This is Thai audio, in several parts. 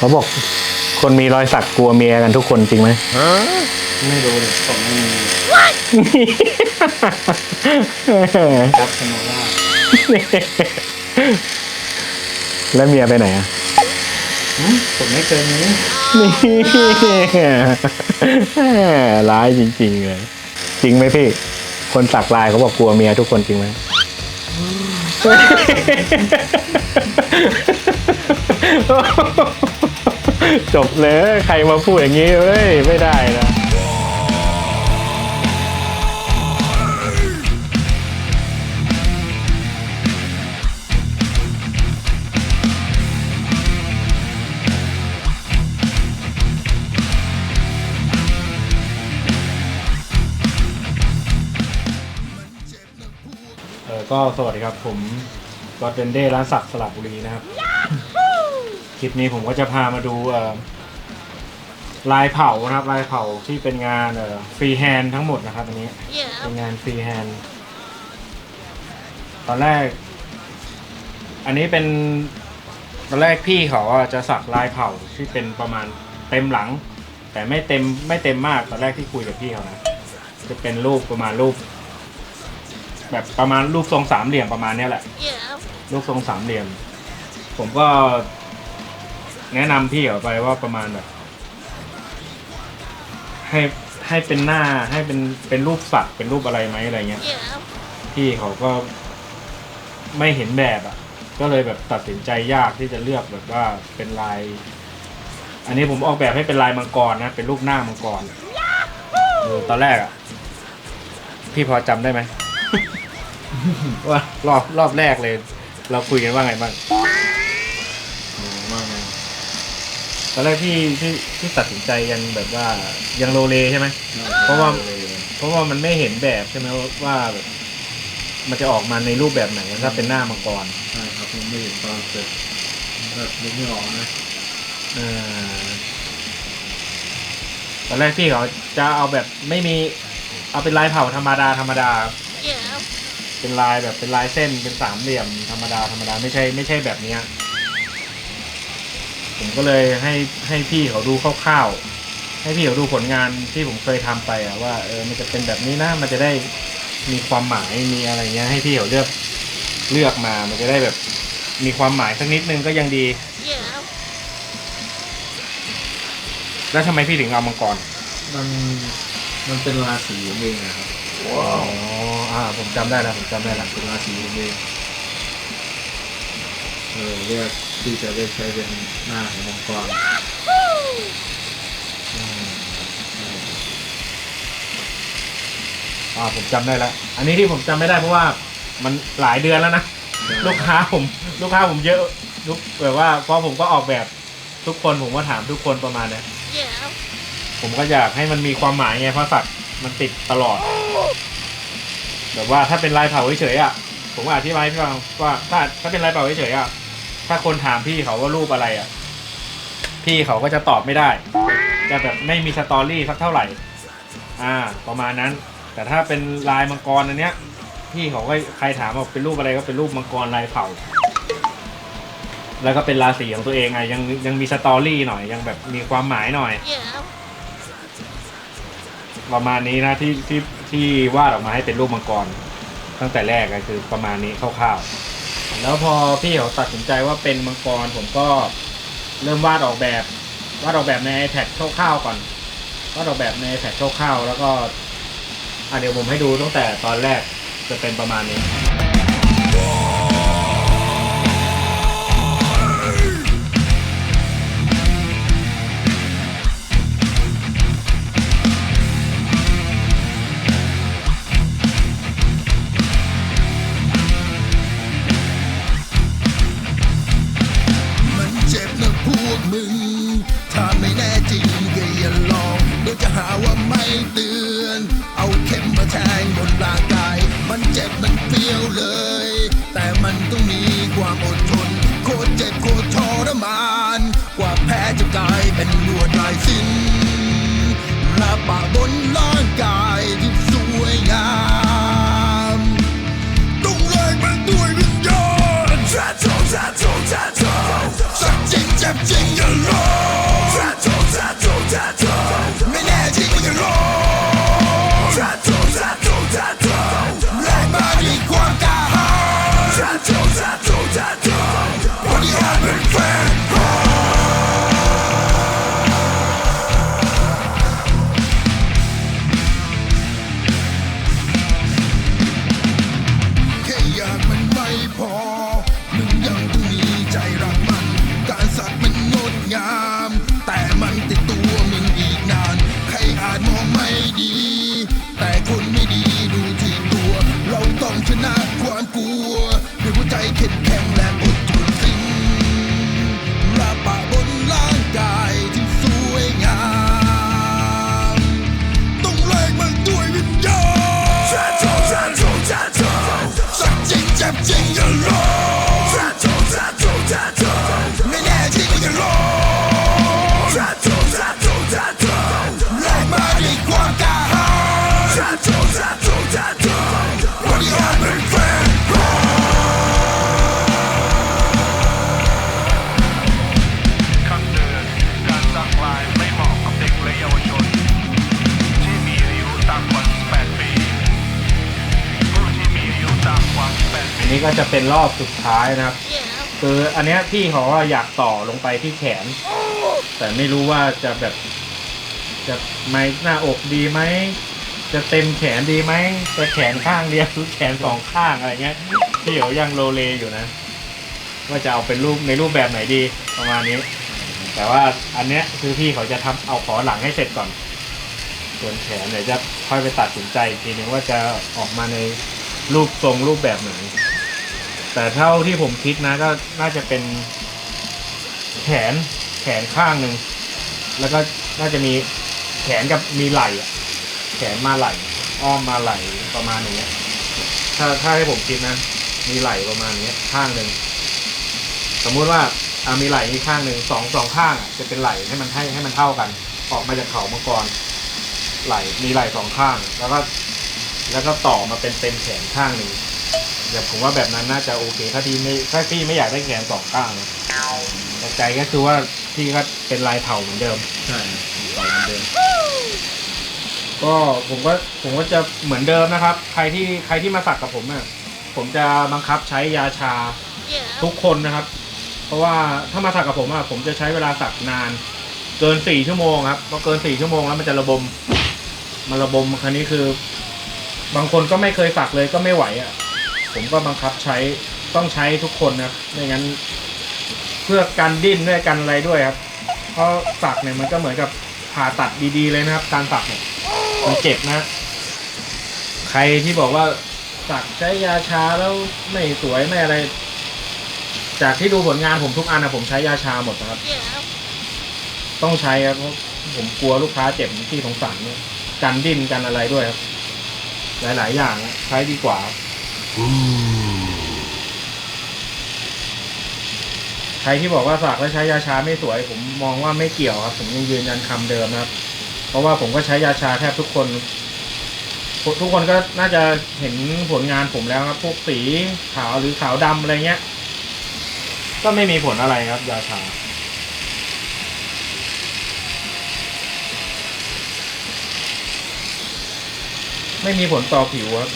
เขาบอกคนมีรอยสักกลัวเมียกันทุกคนจริงไหมไม่รู้เลยผมไม่มีครับสโนว่าแล้วเมียไปไหนอะหืมผมไม่เคยมีนี่ร้ายจริงๆเลย จริงไหมพี่ คนสักลายเขาบอกกลัวเมียทุกคนจริงไหม จบเลย ใครมาพูดอย่างนี้เว้ย ไม่ได้นะเออก็สวัสดีครับ ผมก็เดนเด้ร้านสักสระบุรีนะครับ คลิปนี้ผมก็จะพามาดูเอ่อลายเผานะครับลายเผาที่เป็นงานเอ่อฟรีแฮนด์ทั้งหมดนะครับอันนี้เป็นงานฟรีแฮนด์ตอนแรก อันนี้เป็นตอนแรกพี่เขาอะจะสักลายเผาที่เป็นประมาณเต็มหลัง แต่ไม่เต็มไม่เต็มมากตอนแรกที่คุยกับพี่เขานะจะเป็นรูปประมาณรูป แบบประมาณรูปทรงสามเหลี่ยมประมาณเนี้ยแหละรูปทรงสามเหลี่ยม ผมก็ แนะนำพี่เขาไปว่าประมาณแบบ ให้ให้เป็นหน้าให้เป็นเป็นรูปสัตว์เป็นรูปอะไรไหมอะไรเงี้ยพี่เขาก็ไม่เห็นแบบอะ ก็เลยแบบตัดสินใจยากที่จะเลือกแบบว่าเป็นลาย อันนี้ผมออกแบบให้เป็นลายมังกรนะ เป็นรูปหน้ามังกรเออตอนแรกอะ พี่พอจำได้ไหม ว่ารอบรอบแรกเลย เราคุยกันว่าไงบ้าง ตอนแรกที่ที่ที่ตัดสินใจยังแบบว่ายังโลเลใช่ไหม เพราะว่า เพราะว่ามันไม่เห็นแบบใช่ไหมว่าว่าแบบมันจะออกมาในรูปแบบไหนถ้าเป็นหน้ามังกรใช่ครับผมไม่เห็นตอนเสร็จแบบนึกไม่ออกนะเออตอนแรกพี่เขาจะเอาแบบไม่มีเอาเป็นลายเผาธรรมดาธรรมดา เป็นลายแบบเป็นลายเส้นเป็นสามเหลี่ยมธรรมดาธรรมดาไม่ใช่ไม่ใช่แบบเนี้ย ผมก็เลยให้ให้พี่เขาดูคร่าวๆให้พี่เขาดูผลงานที่ผมเคยทำไปอะว่าเออมันจะเป็นแบบนี้นะมันจะได้มีความหมายมีอะไรเงี้ยให้พี่เขาเลือกเลือกมา มันจะได้แบบมีความหมายสักนิดนึงก็ยังดี แล้วทำไมพี่ถึงเอามังกร มันมันเป็นราศีผมเองนะครับอ๋ออ่า ผมจำได้แล้วผมจำได้แล้วเป็นราศีผมเอง เออเรียกที่จะได้ใช้เป็นหน้าของมังกรอืมอ่าผมจำได้แล้วอันนี้ที่ผมจำไม่ได้เพราะว่ามันหลายเดือนแล้วนะ ลูกค้าผมลูกค้าผมเยอะลูกแบบว่าเพราะผมก็ออกแบบทุกคนผมก็ถามทุกคนประมาณเนี้ยผมก็อยากให้มันมีความหมายไงเพราะสัตว์มันติดตลอด แบบว่าถ้าเป็นลายเผาเฉยๆอะผมก็อธิบายให้พี่ฟังว่าถ้าถ้าเป็นลายเผาเฉยๆอะ ถ้าคนถามพี่เขาว่ารูปอะไรอะ พี่เขาก็จะตอบไม่ได้ จะแบบไม่มีสตอรี่สักเท่าไหร่ อ่า ประมาณนั้น แต่ถ้าเป็นลายมังกรอันเนี้ย พี่เขาก็ใครถามว่าเป็นรูปอะไรก็เป็นรูปมังกรลายเผาแล้วก็เป็นราศีของตัวเองไงยังยังมีสตอรี่หน่อยยังแบบมีความหมายหน่อย ประมาณนี้นะที่ที่ที่วาดออกมาให้เป็นรูปมังกร ตั้งแต่แรกก็คือประมาณนี้คร่าวๆ แล้วพอพี่เขาตัดสินใจว่าเป็นมังกรผมก็เริ่มวาดออกแบบวาดออกแบบใน iPad คร่าวๆก่อนวาดออกแบบใน iPad คร่าวๆแล้วก็อะเดี๋ยวผมให้ดูตั้งแต่ตอนแรกจะเป็นประมาณนี้ ระบาบนร่างกาย ก็จะเป็นรอบสุดท้ายนะครับ คืออันเนี้ยพี่เขาว่าอยากต่อลงไปที่แขน แต่ไม่รู้ว่าจะแบบ จะไม่หน้าอกดีไหม จะเต็มแขนดีไหมจะแขนข้างเดียวหรือแขนสองข้างอะไรเงี้ยพี่เขายังโลเลอยู่นะ ว่าจะเอาเป็นรูปในรูปแบบไหนดีประมาณนี้ แต่ว่าอันเนี้ยคือพี่เขาจะทำเอาขอหลังให้เสร็จก่อน ส่วนแขนเดี๋ยวจะค่อยไปตัดสินใจอีกทีนึงว่าจะออกมาในรูปทรงรูปแบบไหน แต่เท่าที่ผมคิดนะก็น่าจะเป็นแขนแขนข้างหนึ่ง แล้วก็น่าจะมีแขนกับมีไหล่แขนมาไหล่อ้อมมาไหล่ประมาณอย่างเงี้ถ้าถ้าให้ผมคิดนะ มีไหล่ประมาณนี้ข้างหนึ่งสมมุติว่าอามีไหล่อีกข้างหนึ่งสองสองข้างจะเป็นไหล่ให้มันให้ให้มันเท่ากัน ออกมาจากเขามังกรไหล่มีไหล่สองข้าง แล้วก็ แล้วก็ต่อมาเป็นเต็มแขนข้างหนึ่ง เดี๋ยวผมว่าแบบนั้นน่าจะโอเค ถ้าพี่ไม่ถ้าพี่ไม่อยากได้แขนสองข้างนะแต่ใจก็คือว่าพี่ก็เป็นลายเถาเหมือนเดิม ใช่ต่อเหมือนเดิม ก็ผมก็ผมก็จะเหมือนเดิมนะครับ ใครที่ใครที่มาสักกับผมเนี่ยผมจะบังคับใช้ยาชาทุกคนนะครับ เพราะว่าถ้ามาสักกับผมอะผมจะใช้เวลาสักนาน เกินสี่ชั่วโมงครับพอเกินสี่ชั่วโมงแล้วมันจะระบมมันระบมครั้นี้คือบางคนก็ไม่เคยสักเลยก็ไม่ไหวอะ ผมก็บังคับใช้ต้องใช้ทุกคนนะครับไม่งั้น เพื่อการดิ้นด้วยกันอะไรด้วยครับ เพราะสักเนี่ยมันก็เหมือนกับผ่าตัดดีๆเลยนะครับ การสักเนี่ยมันเจ็บนะ ใครที่บอกว่าสักใช้ยาชาแล้วไม่สวยไม่อะไร จากที่ดูผลงานผมทุกอันนะผมใช้ยาชาหมดนะครับ ต้องใช้ครับเพราะผมกลัวลูกค้าเจ็บที่สงสารเนี่ยกันดิ้นกันอะไรด้วยครับ หลาย ๆ อย่างใช้ดีกว่า ใครที่บอกว่าสักแล้วใช้ยาชาไม่สวย ผมมองว่าไม่เกี่ยวครับ ผมยังยืนยันคำเดิมนะครับ เพราะว่าผมก็ใช้ยาชาแทบทุกคน ทุกคนก็น่าจะเห็นผลงานผมแล้วครับ พวกสีขาวหรือขาวดำอะไรเงี้ย ก็ไม่มีผลอะไรครับ ยาชาไม่มีผลต่อผิวครับ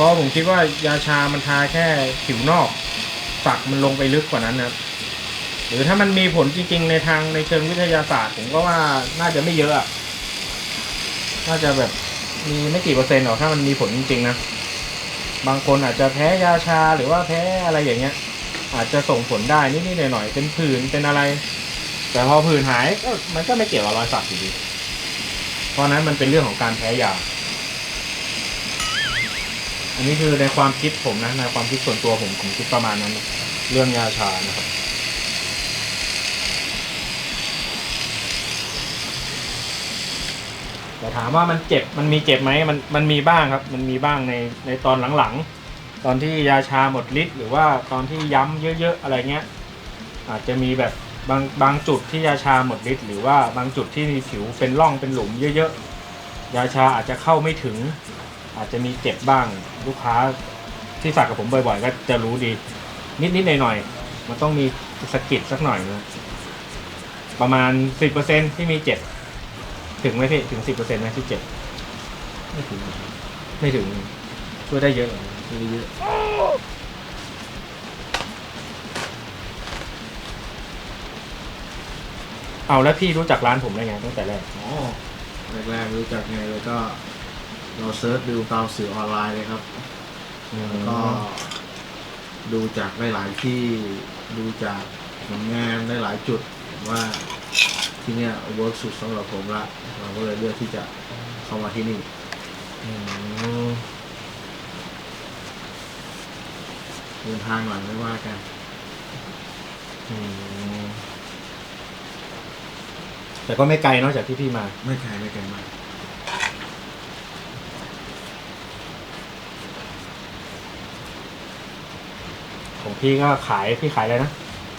ราะผมคิดว่ายาชามันทาแค่ผิวนอกสักมันลงไปลึกกว่านั้นนะหรือถ้ามันมีผลจริง ๆ ในทางในเชิงวิทยาศาสตร์ ผมก็ว่าน่าจะไม่เยอะน่าจะแบบมีไม่กี่เปอร์เซ็นต์หรอกถ้ามันมีผลจริง ๆ นะ บางคนอาจจะแพ้ยาชาหรือว่าแพ้อะไรอย่างเงี้ย อาจจะส่งผลได้นิดๆหน่อยๆเป็นผื่นเป็นอะไร แต่พอผื่นหายก็มันก็ไม่เกี่ยวกับรอยสักอยู่ดีเพราะนั้นมันเป็นเรื่องของการแพ้ยา อันนี้คือในความคิดผมนะในความคิดส่วนตัวผมผมคิดประมาณนั้นนะเรื่องยาชานะครับ แต่ถามว่ามันเจ็บมันมีเจ็บไหมมันมันมีบ้างครับ มันมีบ้างในในตอนหลังๆ ตอนที่ยาชาหมดฤทธิ์หรือว่าตอนที่ย้ำเยอะๆอะไรเงี้ย อาจจะมีแบบบางบางจุดที่ยาชาหมดฤทธิ์หรือว่าบางจุดที่มีผิวเป็นร่องเป็นหลุมเยอะๆยาชาอาจจะเข้าไม่ถึง อาจจะมีเจ็บบ้างลูกค้าที่สักกับผมบ่อยๆ ก็จะรู้ดี นิดๆหน่อยๆมันต้องมีสกิดสักหน่อยนะประมาณสิบเปอร์เซ็นที่มีเจ็บถึงไหมพี่ถึงสิบเปอร์เซ็นต์ไหมที่เจ็บไม่ถึงไม่ถึงช่วยได้เยอะเหรอไม่เยอะเอาแล้วพี่รู้จักร้านผมได้ไงตั้งแต่แรกอ๋อแรกๆรู้จักไงเลยก็ เราเซิร์ชดูตามสื่อออนไลน์เลยครับ ก็ดูจากหลายๆที่ดูจากผลงานหลายๆจุดว่าที่เนี่ยเวิร์กสุดสำหรับผมละเราก็เลยเลือกที่จะเข้ามาที่นี่อืมเดินทางหลังไม่ว่ากันอืมแต่ก็ไม่ไกลเนอกจากที่พี่มา ไม่ไกลไม่ไกลมาก ของ พี่ก็ขายพี่ขายอะไรนะ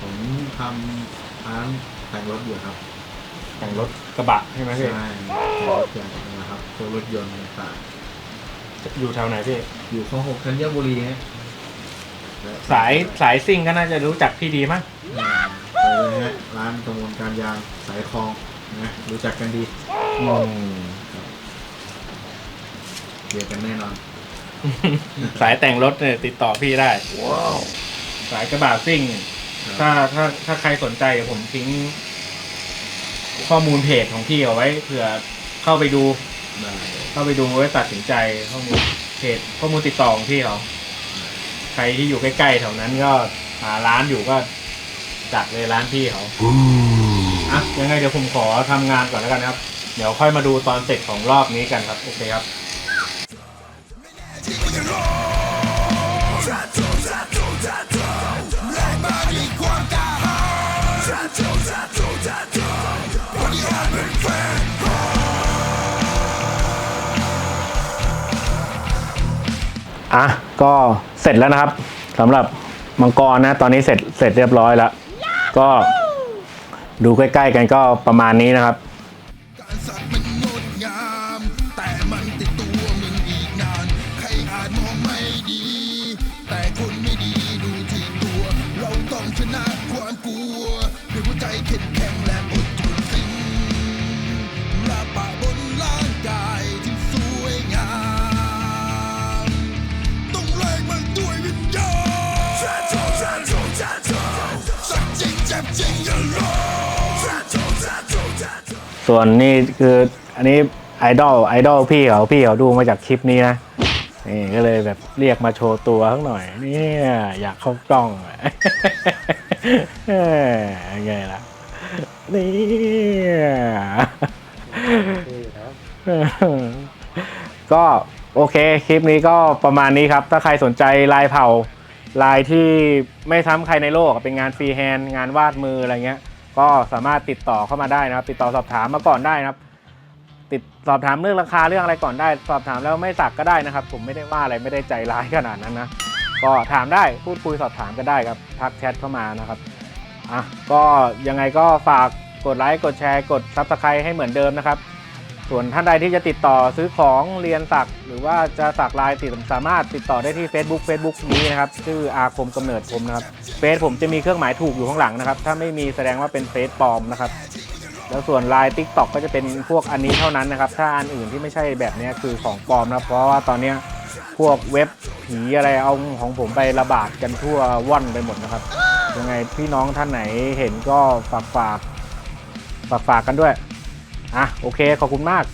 ผมทำร้านแต่งรถอยู่ครับแต่งรถกระบะใช่ไหมใช่พี่แต่งรถยนต์นะครับพวกรถยนต์ต่างอยู่แถวไหนพี่ๆอยู่คลองหกธัญบุรีฮะและสายสายซิ่งก็น่าจะรู้จักพี่ดีมั้งไปเลยฮะร้านกระมวลการยางสายคลองนะรู้จักกันดีอืมเดียวกันแน่นอน สายแต่งรถเนี่ยติดต่อพี่ได้ สายกระบะซิ่ง ถ้าถ้าถ้าใครสนใจเดี๋ยวผมทิ้ง ข้อมูลเพจของพี่เอาไว้เผื่อเข้าไปดู ได้เข้าไปดูไว้ตัดสินใจข้อมูลเพจข้อมูลติดต่อของพี่เขาใครที่อยู่ใกล้ๆแถวนั้นก็หาร้านอยู่ก็จัดเลยร้านพี่เขาอะยังไงเดี๋ยวผมขอทำงานก่อนแล้วกันนะครับ เดี๋ยวค่อยมาดูตอนเสร็จของรอบนี้กันครับ โอเคครับ อะก็เสร็จแล้วนะครับสำหรับมังกรนะ ตอนนี้เสร็จเสร็จเรียบร้อยแล้ว ก็ดูใกล้ๆกันก็ประมาณนี้นะครับเราต้องชนะความกลัวด้วยหัวใจเข้มแข็งและอด ส่วนนี่คืออันนี้ไอดอลไอดอลพี่เขาพี่เขาดูมาจากคลิปนี้นะนี่ก็เลยแบบเรียกมาโชว์ตัวข้างหน่อยนี่อยากเข้ากล้องไงล่ะนี่ก็โอเคคลิปนี้ก็ประมาณนี้ครับ ถ้าใครสนใจลายเผาลายที่ไม่ซ้ำใครในโลกเป็นงานฟรีแฮนด์งานวาดมืออะไรเงี้ย ก็สามารถติดต่อเข้ามาได้นะครับ ติดต่อสอบถามมาก่อนได้นะครับ ติดสอบถามเรื่องราคาเรื่องอะไรก่อนได้ สอบถามแล้วไม่สักก็ได้นะครับ ผมไม่ได้ว่าอะไรไม่ได้ใจร้ายขนาดนั้นนะก็ถามได้พูดคุยสอบถามก็ได้ครับทักแชทเข้ามานะครับอะก็ยังไงก็ฝากกดไลค์กดแชร์กดซับสไครต์ให้เหมือนเดิมนะครับ ส่วนท่านใดที่จะติดต่อซื้อของเรียนสัก หรือว่าจะสักลายติดสามารถติดต่อได้ที่ Facebook Facebook นี้นะครับชื่ออาคมกำเนิดผมนะครับเฟซผมจะมีเครื่องหมายถูกอยู่ข้างหลังนะครับ ถ้าไม่มีแสดงว่าเป็นเฟซปลอมนะครับ แล้วส่วนลาย t ิ k t o k ก็จะเป็นพวกอันนี้เท่านั้นนะครับ ถ้าอันอื่นที่ไม่ใช่แบบนี้คือของปลอมนะเพราะว่าตอนนี้พวกเว็บผีอะไรเอาของผมไประบาดกันทั่วว่อนไปหมดนะครับยังไงพี่น้องท่านไหนเห็นก็ฝากฝากฝากฝากกันด้วย อะโอเคขอบคุณมาก